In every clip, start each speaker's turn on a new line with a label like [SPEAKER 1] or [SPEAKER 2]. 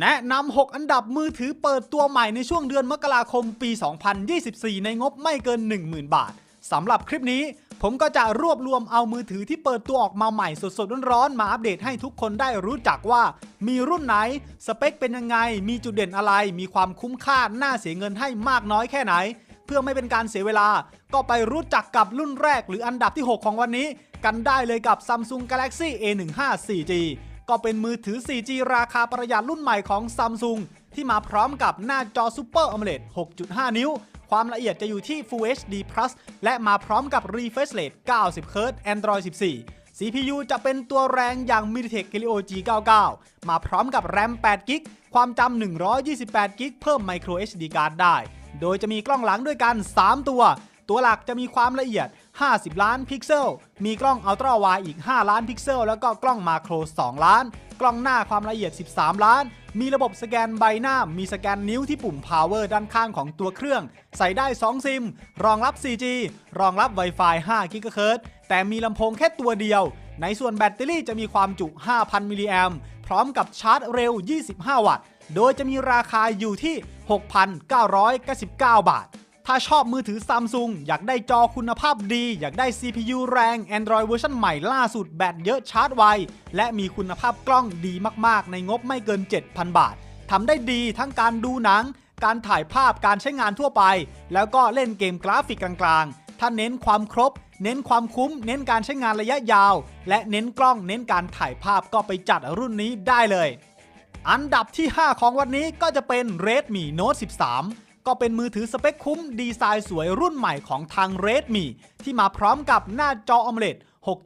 [SPEAKER 1] แนะนำ 6 อันดับมือถือเปิดตัวใหม่ในช่วงเดือนมกราคมปี 2024 ในงบไม่เกิน 10,000 บาท สำหรับคลิปนี้ ผมก็จะรวบรวมเอามือถือที่เปิดตัวออกมาใหม่สดๆร้อนๆมาอัปเดตให้ทุกคนได้รู้จักว่า มีรุ่นไหน สเปคเป็นยังไง มีจุดเด่นอะไร มีความคุ้มค่า น่าเสียเงินให้มากน้อยแค่ไหน เพื่อไม่เป็นการเสียเวลา ก็ไปรู้จักกับรุ่นแรกหรืออันดับที่ 6 ของวันนี้ กันได้เลยกับ Samsung Galaxy A15 4G ก็เป็นมือถือ 4G ราคาประหยัดรุ่นใหม่ของ Samsung ที่มาพร้อมกับหน้าจอ Super AMOLED 6.5 นิ้ว ความละเอียดจะอยู่ที่ Full HD Plus และมาพร้อมกับ Refresh Rate 90 Hz Android 14 CPU จะเป็นตัวแรงอย่าง MediaTek Helio G99 มาพร้อมกับ RAM 8 g b ความจำ128 g b เพิ่ม Micro SD card ได้ โดยจะมีกล้องหลังด้วยกัน 3 ตัว ตัวหลักจะมีความละเอียด 50 ล้านพิกเซล มีกล้องอัลตร้าไวอีก 5 ล้านพิกเซล แล้วก็กล้องมาโคร 2 ล้าน กล้องหน้าความละเอียด 13 ล้าน มีระบบสแกนใบหน้า มีสแกนนิ้วที่ปุ่ม power ด้านข้างของตัวเครื่อง ใส่ได้ 2 ซิม รองรับ 4G รองรับ Wi-Fi 5 GHz แต่มีลำโพงแค่ตัวเดียว ในส่วนแบตเตอรี่จะมีความจุ 5,000 มิลลิแอมพร้อมกับชาร์จเร็ว 25 วัตต์ โดยจะมีราคาอยู่ที่ 6,999 บาท ถ้าชอบมือถือ Samsung อยากได้จอคุณภาพดี อยากได้ CPU แรง Android เวอร์ชันใหม่ล่าสุดแบตเยอะชาร์จไว และมีคุณภาพกล้องดีมากๆ ในงบไม่เกิน 7,000 บาททำได้ดีทั้งการดูหนัง การถ่ายภาพการใช้งานทั่วไป แล้วก็เล่นเกมกราฟิกกลางๆ ถ้าเน้นความครบ เน้นความคุ้ม เน้นการใช้งานระยะยาว และเน้นกล้องเน้นการถ่ายภาพก็ไปจัดรุ่นนี้ได้เลย อันดับที่ 5 ของวันนี้ก็จะเป็น Redmi Note 13 ก็เป็นมือถือสเปคคุ้มดีไซน์สวยรุ่นใหม่ของทาง Redmi ที่มาพร้อมกับหน้าจอ AMOLED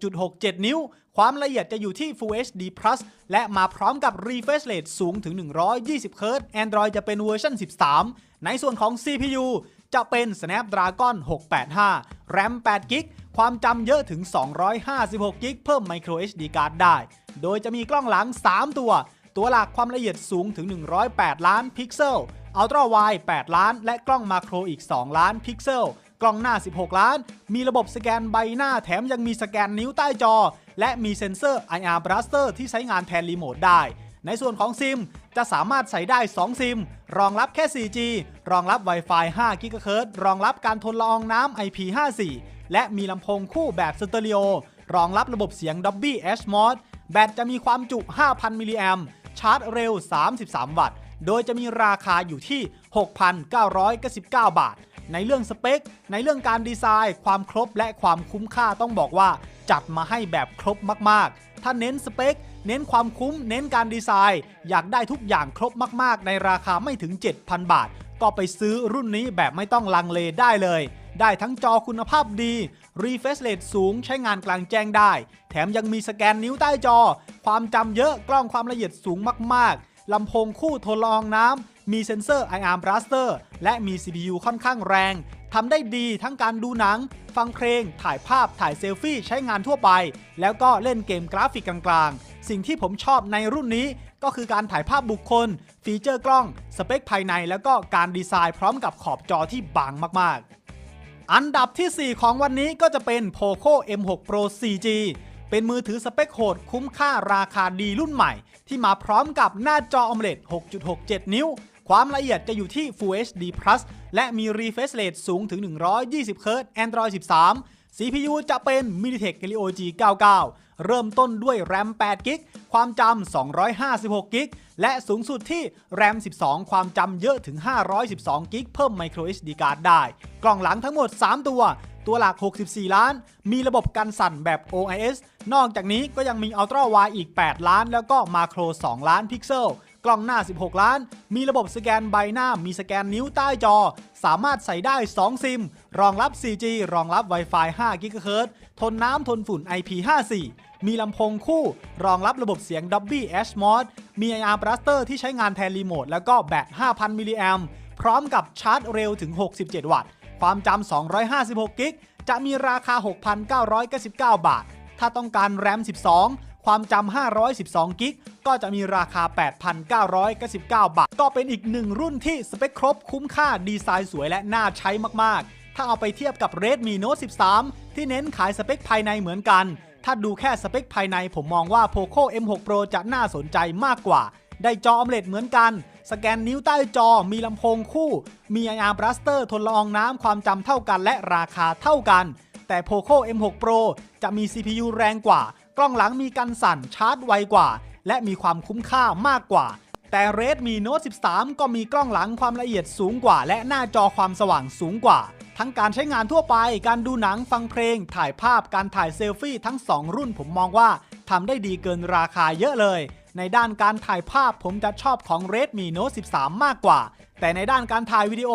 [SPEAKER 1] 6.67 นิ้ว ความละเอียดจะอยู่ที่ Full HD Plus และมาพร้อมกับ Refresh Rate สูงถึง 120 Hz Android จะเป็นเวอร์ชัน13 ในส่วนของ CPU จะเป็น Snapdragon 685 RAM 8 g b ความจำเยอะถึง 256 g b เพิ่ม Micro SD card ได้ โดยจะมีกล้องหลัง 3 ตัว ตัวหลักความละเอียดสูงถึง 108 ล้านพิกเซล อัลตร้าไว8ล้าน และกล้องมาโครอีก 2 ล้านพิกเซล กล้องหน้า 16 ล้าน มีระบบสแกนใบหน้าแถมยังมีสแกนนิ้วใต้จอ และมีเซ็นเซอร์ IR Blaster ที่ใช้งานแทนรีโมทได้ ในส่วนของซิมจะสามารถใส่ได้ 2 ซิม รองรับแค่ 4G รองรับ Wi-Fi 5 GHz รองรับการทนละอองน้ำ IP54 และมีลำโพงคู่แบบสเตอริโอ รองรับระบบเสียง Dolby Atmos แบตจะมีความจุ 5,000 มิลลิแอมชาร์จเร็ว 33 วัตต์ โดยจะมีราคาอยู่ที่ 6,999 บาท ในเรื่องสเปค ในเรื่องการดีไซน์ ความครบและความคุ้มค่าต้องบอกว่า จัดมาให้แบบครบมากๆ ถ้าเน้นสเปค เน้นความคุ้ม เน้นการดีไซน์ อยากได้ทุกอย่างครบมากๆ ในราคาไม่ถึง 7,000 บาท ก็ไปซื้อรุ่นนี้แบบไม่ต้องลังเลได้เลยได้ทั้งจอคุณภาพดี Refresh Rate สูงใช้งานกลางแจ้งได้ แถมยังมีสแกนนิ้วใต้จอ ความจำเยอะ กล้องความละเอียดสูงมากๆ ลำโพงคู่ทนละอองน้ำ มีเซ็นเซอร์ IR Blaster และมี CPU ค่อนข้างแรง ทำได้ดีทั้งการดูหนัง ฟังเพลง ถ่ายภาพ ถ่ายเซลฟี่ใช้งานทั่วไป แล้วก็เล่นเกมกราฟิกกลางๆ สิ่งที่ผมชอบในรุ่นนี้ก็คือการถ่ายภาพบุคคล ฟีเจอร์กล้อง สเปคภายใน แล้วก็การดีไซน์พร้อมกับขอบจอที่บางมากๆอันดับที่ 4 ของวันนี้ก็จะเป็น Poco M6 Pro 4G เป็นมือถือสเปคโหดคุ้มค่าราคาดีรุ่นใหม่ ที่มาพร้อมกับหน้าจอ AMOLED 6.67 นิ้ว ความละเอียดจะอยู่ที่ Full HD Plus และมี Refresh Rate สูงถึง 120 Hz Android 13 CPU จะเป็น MediaTek Helio G99 เริ่มต้นด้วย RAM 8 g b ความจำ 256 g b และสูงสุดที่ RAM 12 ความจำเยอะถึง 512 g b เพิ่ม Micro SD card ได้ กล่องหลังทั้งหมด 3 ตัว ตัวหลัก 64 ล้าน มีระบบกันสั่นแบบ OIS นอกจากนี้ก็ยังมี Ultra Wide อีก 8 ล้าน แล้วก็มาโคร 2 ล้านพิกเซล กล้องหน้า 16 ล้าน มีระบบสแกนใบหน้า มีสแกนนิ้วใต้จอ สามารถใส่ได้ 2 ซิม รองรับ 4G รองรับ Wi-Fi 5 GHz ทนน้ำทนฝุ่น IP54 มีลำโพงคู่ รองรับระบบเสียง Dolby Atmos มี IR Blaster ที่ใช้งานแทนรีโมทแล้วก็แบต 5,000 มิลลิแอมพร้อมกับชาร์จเร็วถึง 67 วัตต์ ความจำ 256 กิก จะมีราคา 6,999 บาท ถ้าต้องการ RAM 12 ความจำ 512 กิก ก็จะมีราคา 8,999 บาท ก็เป็นอีกหนึ่งรุ่นที่สเปคครบคุ้มค่าดีไซน์สวยและน่าใช้มาก ๆ ถ้าเอาไปเทียบกับ Redmi Note 13 ที่เน้นขายสเปคภายในเหมือนกัน ถ้าดูแค่สเปคภายในผมมองว่า Poco M6 Pro จะน่าสนใจมากกว่า ได้จอออมเล็ตเหมือนกัน สแกนนิ้วใต้จอมีลำโพงคู่ มี IR Blaster ทนละอองน้ำความจำเท่ากันและราคาเท่ากัน แต่ POCO M6 Pro จะมี CPU แรงกว่า กล้องหลังมีกันสั่นชาร์จไวกว่า และมีความคุ้มค่ามากกว่า แต่ Redmi Note 13 ก็มีกล้องหลังความละเอียดสูงกว่า และหน้าจอความสว่างสูงกว่า ทั้งการใช้งานทั่วไป การดูหนังฟังเพลง ถ่ายภาพการถ่ายเซลฟี่ทั้ง 2 รุ่นผมมองว่าทำได้ดีเกินราคาเยอะเลย ในด้านการถ่ายภาพผมจะชอบของ Redmi Note 13 มากกว่า แต่ในด้านการถ่ายวิดีโอ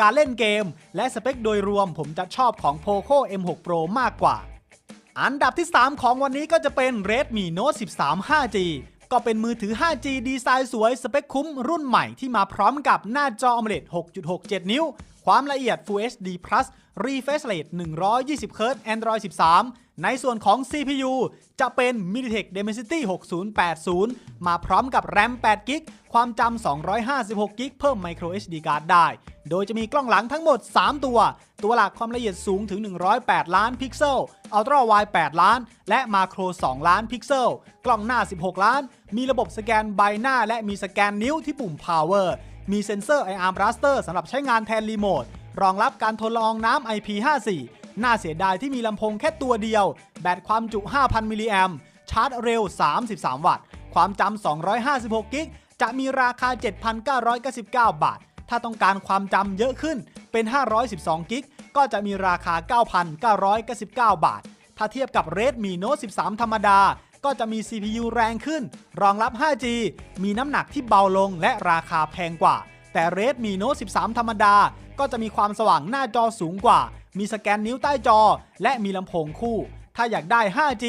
[SPEAKER 1] การเล่นเกม และสเปคโดยรวมผมจะชอบของ POCO M6 Pro มากกว่า อันดับที่ 3 ของวันนี้ก็จะเป็น Redmi Note 13 5G ก็เป็นมือถือ 5G ดีไซน์สวย สเปคคุ้มรุ่นใหม่ที่มาพร้อมกับหน้าจอ AMOLED 6.67 นิ้ว ความละเอียด Full HD Plus Refresh Rate 120 Hz Android 13 ในส่วนของ CPU จะเป็น MediaTek Dimensity 6080 มาพร้อมกับ RAM 8 g b ความจำ 256 g b เพิ่ม Micro SD Card ได้ โดยจะมีกล้องหลังทั้งหมด 3 ตัว ตัวหลักความละเอียดสูงถึง 108 ล้านพิกเซลอัลตร้าไวด์8ล้าน และมาโคร 2 ล้านพิกเซล กล้องหน้า 16 ล้าน มีระบบสแกนใบหน้า และมีสแกนนิ้วที่ปุ่ม Power มีเซ็นเซอร์ IR Blaster สำหรับใช้งานแทนรีโมท รองรับการทดลองน้ำ IP54 น่าเสียดายที่มีลำโพงแค่ตัวเดียว แบตความจุ 5,000 มิลลิแอมชาร์จเร็ว 33 วัตต์ ความจำ 256 กิก จะมีราคา 7,999 บาท ถ้าต้องการความจำเยอะขึ้นเป็น 512 กิก ก็จะมีราคา 9,999 บาท ถ้าเทียบกับ Redmi Note 13 ธรรมดา ก็จะมี CPU แรงขึ้น รองรับ 5G มีน้ำหนักที่เบาลงและราคาแพงกว่า แต่ Redmi Note 13 ธรรมดา ก็จะมีความสว่างหน้าจอสูงกว่า มีสแกนนิ้วใต้จอ และมีลำโพงคู่ ถ้าอยากได้ 5G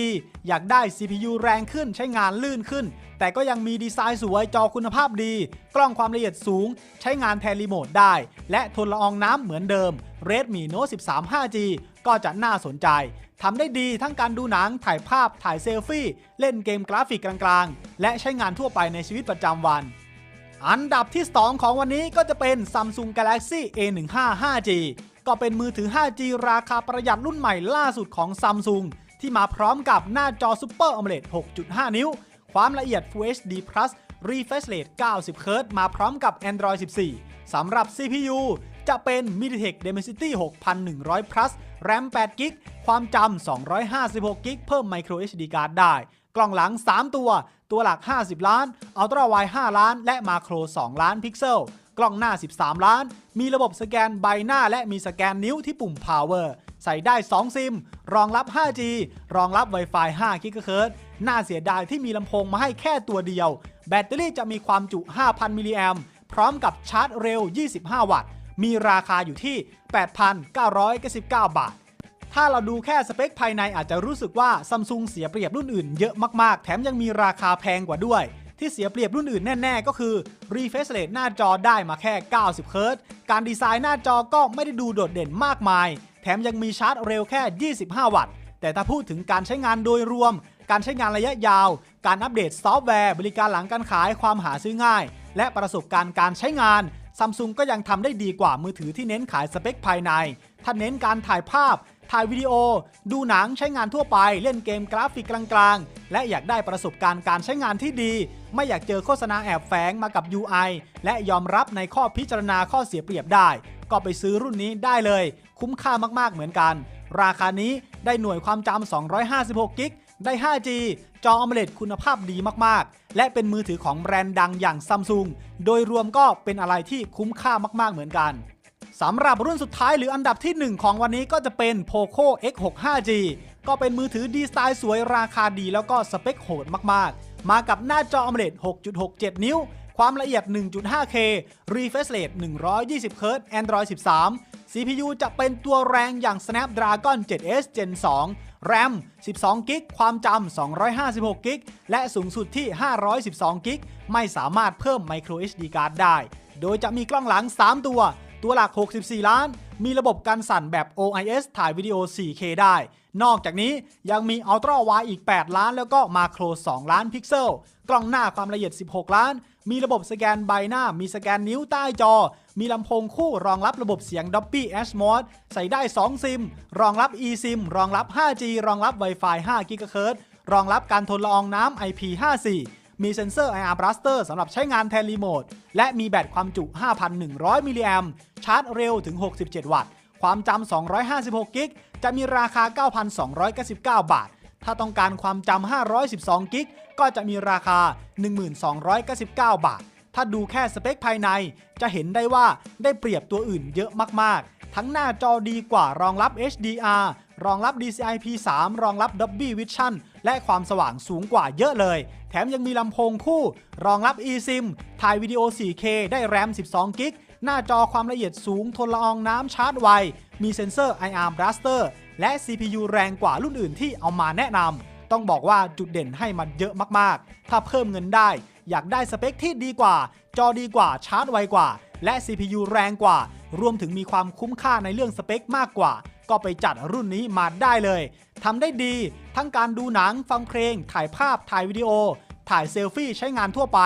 [SPEAKER 1] อยากได้ CPU แรงขึ้นใช้งานลื่นขึ้น แต่ก็ยังมีดีไซน์สวยจอคุณภาพดี กล้องความละเอียดสูง ใช้งานแทนรีโมทได้ และทนละอองน้ำเหมือนเดิม Redmi Note 13 5G ก็จะน่าสนใจทำได้ดีทั้งการดูหนัง ถ่ายภาพ ถ่ายเซลฟี่ เล่นเกมกราฟิกกลางๆ และใช้งานทั่วไปในชีวิตประจำวัน อันดับที่ 2 ของวันนี้ก็จะเป็น Samsung Galaxy A15 5G ก็เป็นมือถือ 5G ราคาประหยัดรุ่นใหม่ล่าสุดของ Samsung ที่มาพร้อมกับหน้าจอ Super AMOLED 6.5 นิ้ว ความละเอียด Full HD Plus Refresh Rate 90 Hz มาพร้อมกับ Android 14 สำหรับ CPU จะเป็น MediaTek Dimensity 6100 Plus RAM 8 g b ความจำ256 g b เพิ่ม Micro HD Card ได้ กล้องหลัง 3 ตัว ตัวหลัก 50 ล้าน อัลตร้าไวด์5ล้าน และมาโคร 2 ล้านพิกเซล กล้องหน้า 13 ล้าน มีระบบสแกนใบหน้าและมีสแกนนิ้วที่ปุ่ม Power ใส่ได้ 2 ซิม รองรับ 5G รองรับ Wi-Fi 5 GHz น่าเสียดายที่มีลำโพงมาให้แค่ตัวเดียว แบตเตอรี่จะมีความจุ 5,000 มิลลิแอมพร้อมกับชาร์จเร็ว 25 วัตต์ มีราคาอยู่ที่ 8,999 บาท ถ้าเราดูแค่สเปคภายในอาจจะรู้สึกว่าซัมซุงเสียเปรียบรุ่นอื่นเยอะมากๆ แถมยังมีราคาแพงกว่าด้วย ที่เสียเปรียบรุ่นอื่นแน่ ๆ ก็คือ refresh rate หน้าจอได้มาแค่ 90 Hz การดีไซน์หน้าจอก็ไม่ได้ดูโดดเด่นมากมาย แถมยังมีชาร์จเร็วแค่ 25 วัตต์ แต่ถ้าพูดถึงการใช้งานโดยรวม การใช้งานระยะยาว การอัปเดตซอฟต์แวร์ บริการหลังการขายความหาซื้อง่าย และประสบการณ์การใช้งานซัมซุงก็ยังทำได้ดีกว่ามือถือที่เน้นขายสเปคภายใน ถ้าเน้นการถ่ายภาพ ถ่ายวิดีโอ ดูหนังใช้งานทั่วไป เล่นเกมกราฟิกกลางๆ และอยากได้ประสบการณ์การใช้งานที่ดี ไม่อยากเจอโฆษณาแอบแฝงมากับ UI และยอมรับในข้อพิจารณาข้อเสียเปรียบได้ ก็ไปซื้อรุ่นนี้ได้เลย คุ้มค่ามากๆเหมือนกัน ราคานี้ได้หน่วยความจำ256กิกได้ 5G จอ AMOLED คุณภาพดีมากๆ และเป็นมือถือของแบรนด์ดังอย่างซัมซุง โดยรวมก็เป็นอะไรที่คุ้มค่ามากๆ เหมือนกัน สำหรับรุ่นสุดท้ายหรืออันดับที่ 1 ของวันนี้ก็จะเป็น POCO X6 5G ก็เป็นมือถือดีไซน์สวยราคาดีแล้วก็สเปคโหดมากๆ มากับหน้าจอ AMOLED 6.67 นิ้ว ความละเอียด 1.5K Refresh Rate 120 Hz Android 13 CPU จะเป็นตัวแรงอย่าง Snapdragon 7S Gen 2 RAM 12 g b ความจำ 256 g b และสูงสุดที่ 512 g b ไม่สามารถเพิ่ม Micro SD Card ได้ โดยจะมีกล้องหลัง 3 ตัว ตัวหลัก 64 ล้าน มีระบบการสั่นแบบ OIS ถ่ายวิดีโอ 4K ได้ นอกจากนี้ยังมี Ultra Wide อีก 8 ล้าน แล้วก็มาโคร 2 ล้านพิกเซล กล้องหน้าความละเอียด 16 ล้าน มีระบบสแกนใบหน้า มีสแกนนิ้วใต้จอ มีลำโพงคู่รองรับระบบเสียง Dolby Atmos ใส่ได้ 2 ซิม รองรับ eSIM รองรับ 5G รองรับ Wi-Fi 5 GHz รองรับการทนละอองน้ำ IP54 มีเซ็นเซอร์ IR Blaster สำหรับใช้งานแทนรีโมท และมีแบตความจุ 5,100 มิลลิแอมป์ชาร์จเร็วถึง 67 วัตต์ ความจำ 256 กิก จะมีราคา 9,299 บาท ถ้าต้องการความจำ 512 กิก ก็จะมีราคา 1299 บาท ถ้าดูแค่สเปคภายใน จะเห็นได้ว่าได้เปรียบตัวอื่นเยอะมากๆ ทั้งหน้าจอดีกว่ารองรับ HDR รองรับ DCI P3 รองรับ Dolby Vision และความสว่างสูงกว่าเยอะเลย แถมยังมีลำโพงคู่ รองรับ eSIM ถ่ายวิดีโอ 4K ได้แรม 12 กิก หน้าจอความละเอียดสูงทนละอองน้ำชาร์จไว มีเซ็นเซอร์ IR Blaster และ CPU แรงกว่ารุ่นอื่นที่เอามาแนะนำ ต้องบอกว่าจุดเด่นให้มันเยอะมากๆ ถ้าเพิ่มเงินได้ อยากได้สเปคที่ดีกว่า จอดีกว่าชาร์จไวกว่า และ CPU แรงกว่า รวมถึงมีความคุ้มค่าในเรื่องสเปคมากกว่า ก็ไปจัดรุ่นนี้มาได้เลยทำได้ดีทั้งการดูหนังฟังเพลง ถ่ายภาพถ่ายวิดีโอ ถ่ายเซลฟี่ใช้งานทั่วไป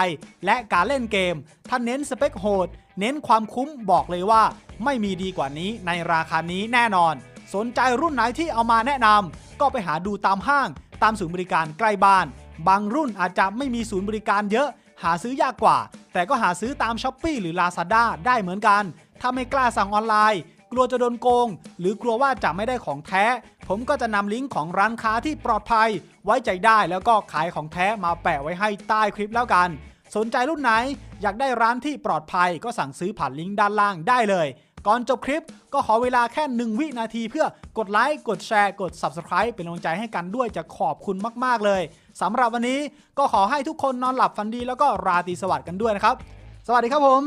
[SPEAKER 1] และการเล่นเกม ถ้าเน้นสเปคโหด เน้นความคุ้มบอกเลยว่า ไม่มีดีกว่านี้ในราคานี้แน่นอน สนใจรุ่นไหนที่เอามาแนะนำก็ไปหาดูตามห้าง ตามศูนย์บริการใกล้บ้าน บางรุ่นอาจจะไม่มีศูนย์บริการเยอะ หาซื้อยากกว่า แต่ก็หาซื้อตาม s h อ p e e หรือ Lazada ได้เหมือนกัน ถ้าไม่กล้าสั่งออนไลน์ กลัวจะโดนโกง หรือกลัวว่าจะไม่ได้ของแท้ ผมก็จะนำลิงก์ของร้านค้าที่ปลอดภัย ไว้ใจได้แล้วก็ขายของแท้มาแปะไว้ให้ใต้คลิปแล้วกัน สนใจรุ่นไหน อยากได้ร้านที่ปลอดภัยก็สั่งซื้อผ่านลิงก์ด้านล่างได้เลย ก่อนจบคลิปก็ขอเวลาแค่ 1 วินาที เพื่อกดไลค์กดแชร์กด Subscribe เป็นกำลังใจให้กันด้วยจะขอบคุณมาก ๆ เลยสำหรับวันนี้ก็ขอให้ทุกคนนอนหลับฝันดีแล้วก็ราตรีสวัสดิ์กันด้วยนะครับ สวัสดีครับผม